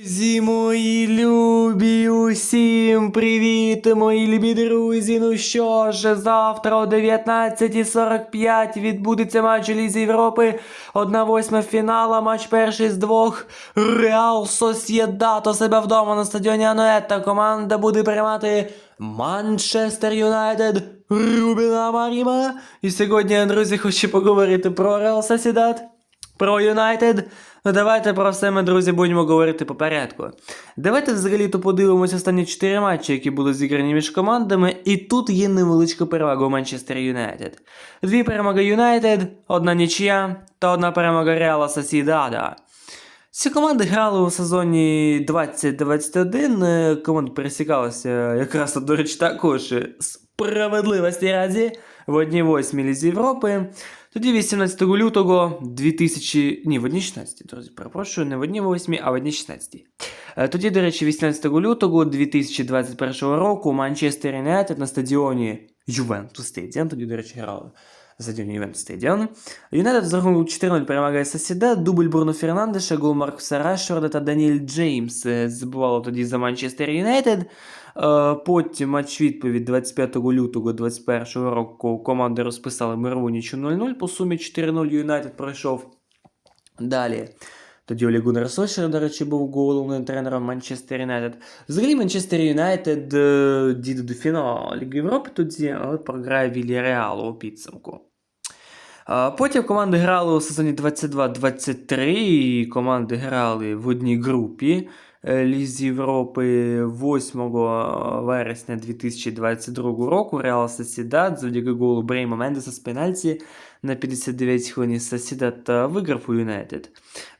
Друзі мої любі, усім привіт, мої любі друзі. Ну що ж, завтра о 19.45 відбудеться матч Лізі Європи. 1-8 фінала, матч перший з двох. Реал Сосєдат у себе вдома на стадіоні Ануета. Команда буде приймати Манчестер Юнайтед Рубіна Маріма. І сьогодні, друзі, хочу поговорити про Реал Сосєдат про Юнайтед. Ну давайте про все ми, друзі, будемо говорити по порядку. Давайте взагалі-то подивимося останні 4 матчі, які були зіграні між командами, і тут є невеличка перевага у Манчестер Юнайтед. Дві перемоги Юнайтед, одна нічия та одна перемога Реала Сосідада. Ці команди грали у сезоні 2021. е, Команди пересікалися якраз, до речі, також справедливості разі в одній восьмій лізі Європи. Тоді 18 лютого 2000... Ні, в 1.16, друзі, перепрошую, не в одній 8, а в одній 16. Е, Тоді, до речі, 18 лютого 2021 року Манчестер Юнайтед на стадіоні Ювентус Стадіон, тоді, до речі, грали на стадіоні Ювентус Стадіон. Юнайтед з рахунку 4-0 перемагає Сосіда, дубль Бруно Фернандеша, гол Маркуса Рашфорда та Даніель Джеймс е, забувало тоді за Манчестер Юнайтед. Е, Потім матч відповідь 25 лютого 2021 року команди розписали мирову нічу 0-0. По сумі 4-0 Юнайтед пройшов. Далі. Тоді Олі Гуннер Сошер, до речі, був головним тренером Манчестер Юнайтед. Взагалі Манчестер Юнайтед е, дійде до фіналу Ліги Європи тоді, але програє Вільяреалу у підсумку. Потім команди грали у сезоні 22-23, і команди грали в одній групі е, Лізі Європи 8 вересня 2022 року. Реал Сосідат завдяки голу Брейма Мендеса з пенальті на 59 хвилині Сосідат е, виграв у Юнайтед.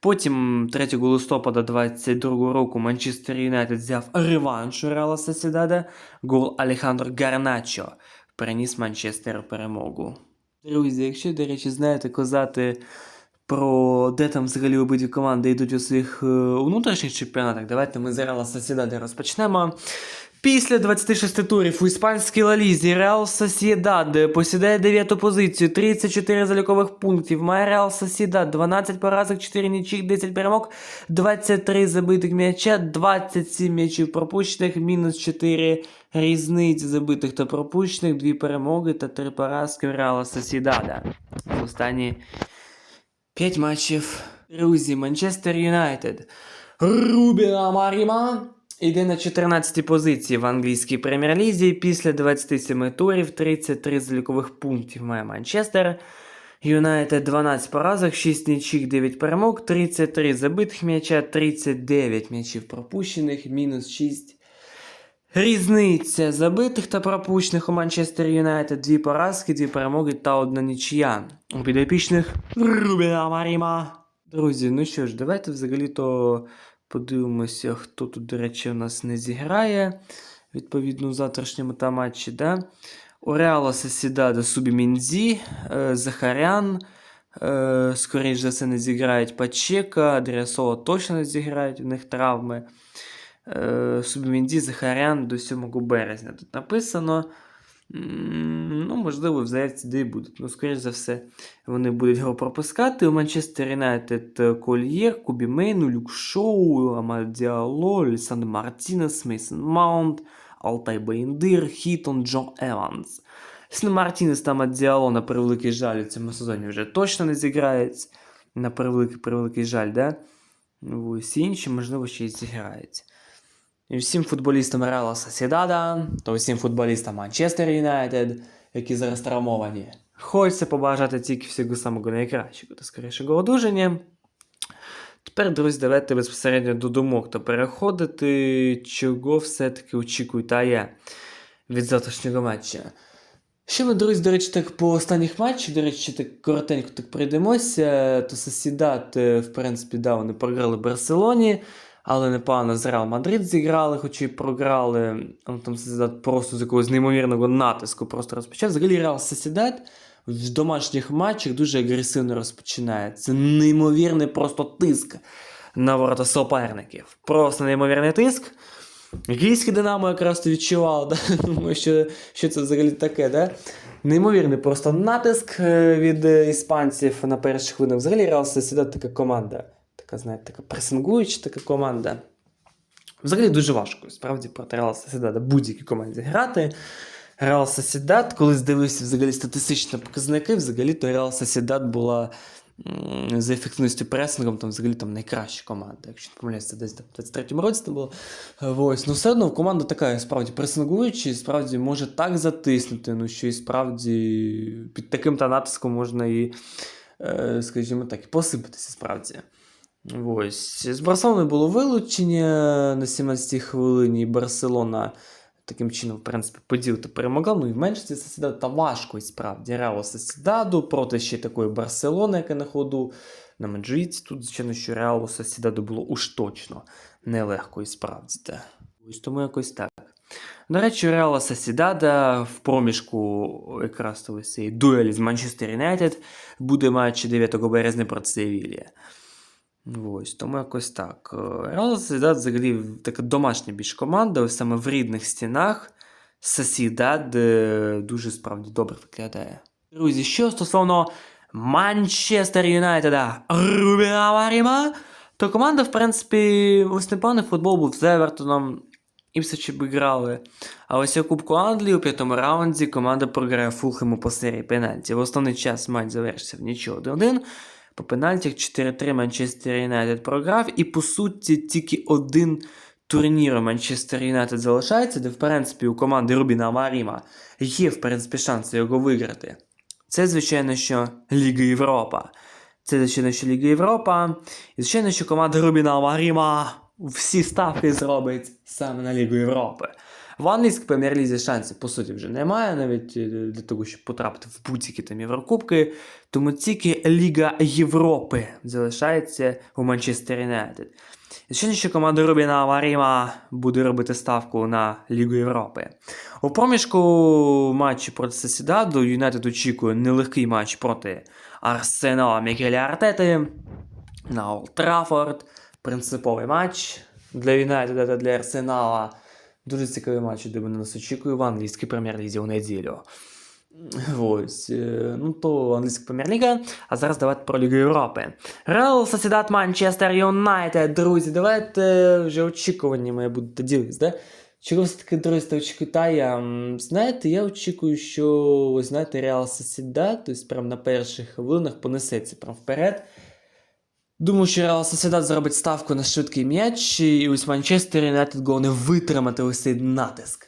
Потім 3 листопада 2022 року Манчестер Юнайтед взяв реванш у Реала Сосідада. Гол Алехандро Гарначо переніс Манчестер перемогу. Друзі, якщо, до речі, знаєте казати про де там взагалі обидві команди йдуть у своїх е, внутрішніх чемпіонатах, давайте ми зараз Реала розпочнемо. Після 26 турів у іспанській лалізі Реал Сосєдад посідає 9 позицію, 34 залікових пунктів. Має Реал Сосєдад 12 поразок, 4 нічих, 10 перемог, 23 забитих м'яча, 27 м'ячів пропущених, мінус 4 різниці забитих та пропущених, 2 перемоги та 3 поразки у Реала Сосєдада. В останні 5 матчів. Друзі, Манчестер Юнайтед. Рубіна Маріма йде на 14-й позиції в англійській прем'єр-лізі. Після 27 турів 33 залікових пунктів має Манчестер. Юнайтед 12 поразок, 6 нічих, 9 перемог, 33 забитих м'яча, 39 м'ячів пропущених, мінус 6. Різниця забитих та пропущених у Манчестер Юнайтед, дві поразки, дві перемоги та одна нічия. У підопічних Рубіна Маріма. Друзі, ну що ж, давайте взагалі-то подивимося, хто тут, до речі, у нас не зіграє. Відповідно, у завтрашньому та матчі, да? У Реала Сосідада Субі Мінзі, е, Захарян. Е, скоріш за все, не зіграють Пачека, Адріасола точно не зіграють, у них травми. Е, Субмінді Захарян до 7 березня. Тут написано. Ну, можливо, в заявці де і будуть. Ну, скоріш за все, вони будуть його пропускати. У Манчестер Юнайтед е, Кольєр, Кубі Мейну, Люк Шоу, Амад Діало, Лісандр Мартінес, Мейсон Маунт, Алтай Бейндир, Хітон, Джон Еванс. Лісандр Мартінес та Амад Діало, на превеликий жаль, у цьому сезоні вже точно не зіграють. На превеликий, превеликий жаль, да? Ну, Всі інші, можливо, ще й зіграють. І всім футболістам Реала Сосідада, та усім футболістам Манчестер Юнайтед, які зараз травмовані. Хочеться побажати тільки всього самого найкращого та скорішого одужання. Тепер, друзі, давайте безпосередньо до думок та переходити, чого все-таки очікуєте я від завтрашнього матча. Що ми, друзі, до речі, так по останніх матчах, до речі, так коротенько так пройдемося, то Сосідат, е, в принципі, да, вони програли Барселоні, але непогано з Реал Мадрид зіграли, хоч і програли. Ну, Там Сосідат просто з якогось неймовірного натиску просто розпочав. Взагалі Реал Сосідат в домашніх матчах дуже агресивно розпочинає. Це неймовірний просто тиск на ворота суперників. Просто неймовірний тиск. Львівське Динамо якраз то відчувало, да? Що, що це взагалі таке, да? Неймовірний просто натиск е, від е, іспанців на перших хвилинах. Взагалі Реал Сосідат така команда. Така, знаєте, така пресингуюча така команда. Взагалі дуже важко, справді проти Реал Сосідада будь-якій команді грати. Реал Сосідад, коли здивився взагалі статистичні показники, взагалі то Реал Сосідад була за ефективністю пресингом, там взагалі там найкраща команда. Якщо не помиляюся, десь там в 23-му році це було. Ось. Ну все одно команда така, справді пресингуюча, і справді може так затиснути, ну що і справді під таким та натиском можна і, е, скажімо так, і посипатися справді. Ось. З Барселоною було вилучення на 17-й хвилині, Барселона таким чином, в принципі, поділ та перемогла. Ну і в меншості Сосідаду та важко і справді. Реал Сосідаду проти ще такої Барселони, яка на ходу на Мадридці. Тут, звичайно, що Реалу Сосідаду було уж точно нелегко і справді. Ось тому якось так. До речі, Реала Сосідада в проміжку якраз цієї дуелі з Манчестер Юнайтед буде матч 9 березня проти Севілія. Ось, тому якось так. Е, Реал взагалі така домашня більш команда, ось саме в рідних стінах. Сосідад е, дуже справді добре виглядає. Друзі, що стосовно Манчестер Юнайтеда Рубіна Маріма, то команда, в принципі, ось непоганий футбол був з Евертоном. І все чи б грали. А ось у Кубку Англії у п'ятому раунді команда програє Фулхему по серії пенальті. В основний час матч завершився в нічого 1-1. По пенальтях 4-3 Манчестер Юнайтед програв, і по суті тільки один турнір Манчестер Юнайтед залишається, де в принципі у команди Рубіна Маріма є в принципі шанси його виграти. Це, звичайно, що Ліга Європа. Це, звичайно, що Ліга Європа. І, звичайно, що команда Рубіна Маріма всі ставки зробить саме на Лігу Європи. В англійській прем'єр-лізі шансів, по суті, вже немає, навіть е, для того, щоб потрапити в будь-які там Єврокубки. Тому тільки Ліга Європи залишається у Манчестер Юнайтед. Ще що команда Рубіна Маріма буде робити ставку на Лігу Європи. У проміжку матчі проти Сосідаду Юнайтед очікує нелегкий матч проти Арсенала Мікеля Артети на Олд Траффорд. Принциповий матч для Юнайтеда та для Арсенала. Дуже цікавий матч, де мене нас очікує в англійській прем'єр-лізі у неділю. Ось, е, ну то англійська прем'єр-ліга. А зараз давайте про Лігу Європи. Реал Сосідат Манчестер Юнайтед. Друзі, давайте вже очікування має бути ділись, да? Чого все-таки, друзі, та очікуєте? Знаєте, я очікую, що, ось знаєте, Реал Сосідат, тобто прям на перших хвилинах понесеться прям вперед. Думаю, що Реал Сосідат зробить ставку на швидкий м'яч, і ось Манчестер Юнайтед головне витримати ось цей натиск.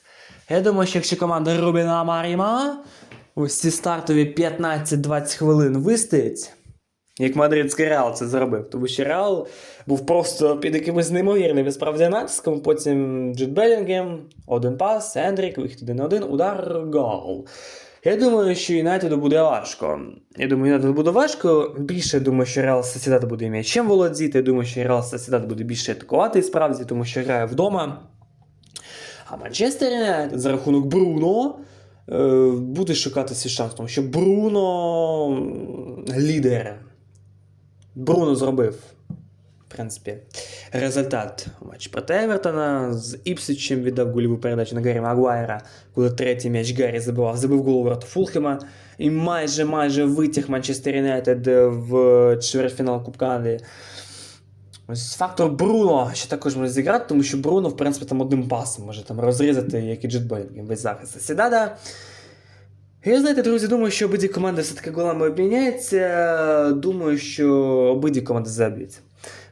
Я думаю, що якщо команда Рубіна Маріма ось ці стартові 15-20 хвилин вистоїть, як мадридський Реал це зробив, тому що Реал був просто під якимось неймовірним справді натиском, потім Джуд Белінгем, один пас, Ендрік, вихід один на один, удар, гол. Я думаю, що Юнайтеду буде важко. Я думаю, Юнайтеду буде важко. Більше думаю, що Реал Сосідат буде м'ячем володіти. Я думаю, що Реал Сосідат буде більше атакувати справді, тому що грає вдома. А Манчестер Юнайтед за рахунок Бруно е, буде шукати свій шанс, тому що Бруно лідер. Бруно зробив, в принципі, результат у матчі проти Евертона. З Іпсичем віддав гольову передачу на Гаррі Магуайра, коли третій м'яч Гаррі забивав, забив гол у ворота Фулхема. І майже майже витяг Манчестер Юнайтед в чвертьфінал Кубка Англії. Ось фактор Бруно ще також може зіграти, тому що Бруно, в принципі, там одним пасом може там розрізати, як і Джет весь захист Сідада. Я знаєте, друзі, думаю, що обидві команди все-таки голами обміняються. Думаю, що обидві команди заб'ють.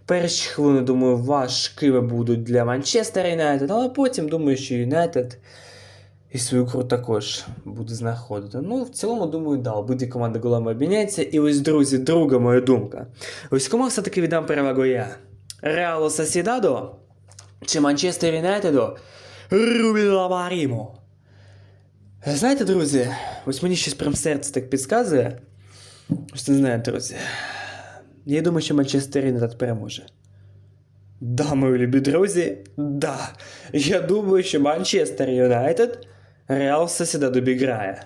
Перші хвилини, думаю, важкими будуть для Манчестера Юнайтед, але потім думаю, що Юнайтед і свою гру також буде знаходити. Ну, в цілому, думаю, да, обидві команди голами обміняються. І ось, друзі, друга моя думка. Ось кому все-таки віддам перевагу я? Реалу Сосідадо чи Манчестер Юнайтеду? Рубіна Марімо. Знаєте, друзі, ось мені щось прям серце так підказує. Ось не знаю, друзі. Я думаю, що Манчестер Юнайтед переможе. Да, мої любі друзі, да. Я думаю, що Манчестер Юнайтед Реал Сосідад обіграє.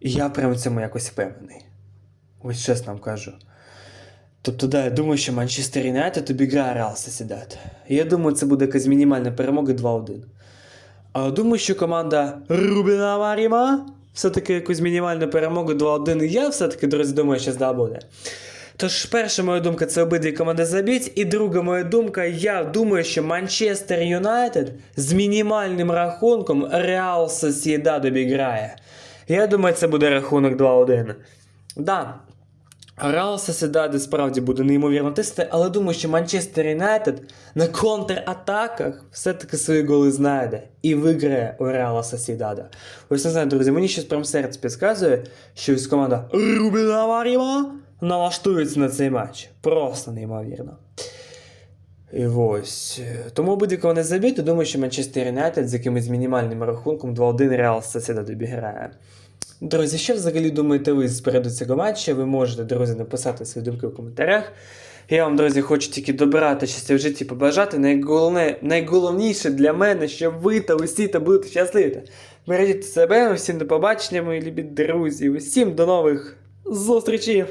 Я прям в цьому якось впевнений. Ось чесно вам кажу. Тобто, да, я думаю, що Манчестер Юнайтед обіграє Реал Сосідад. Я думаю, це буде якась мінімальна перемога 2-1. А думаю, що команда Рубіна Маріма все-таки якусь мінімальну перемогу 2-1. Я все-таки, друзі, думаю, що здобуде. Тож, перша моя думка це обидві команди забіть. І друга моя думка, я думаю, що Манчестер Юнайтед з мінімальним рахунком Реал Сосідад обіграє. Я думаю, це буде рахунок 2-1. Да. Реал Сосєдад справді буде неймовірно тисти, але думаю, що Манчестер Юнайтед на контратаках все-таки свої голи знайде і виграє у Реала Сосєдада. Ось не знаю, друзі, мені щось прям серце підказує, що ось команда Рубіна Маріма налаштується на цей матч. Просто неймовірно. І ось. Тому обидві вони забити, думаю, що Манчестер Юнайтед з якимось мінімальним рахунком 2-1 Реал Сосєдад обіграє. Друзі, що взагалі думаєте ви з переду цього матча? Ви можете, друзі, написати свої думки в коментарях. Я вам, друзі, хочу тільки добирати щастя в житті побажати. Найголовне, найголовніше для мене, щоб ви та усі та будете щасливі. Бережіть себе, усім до побачення, мої любі друзі. Усім до нових зустрічей!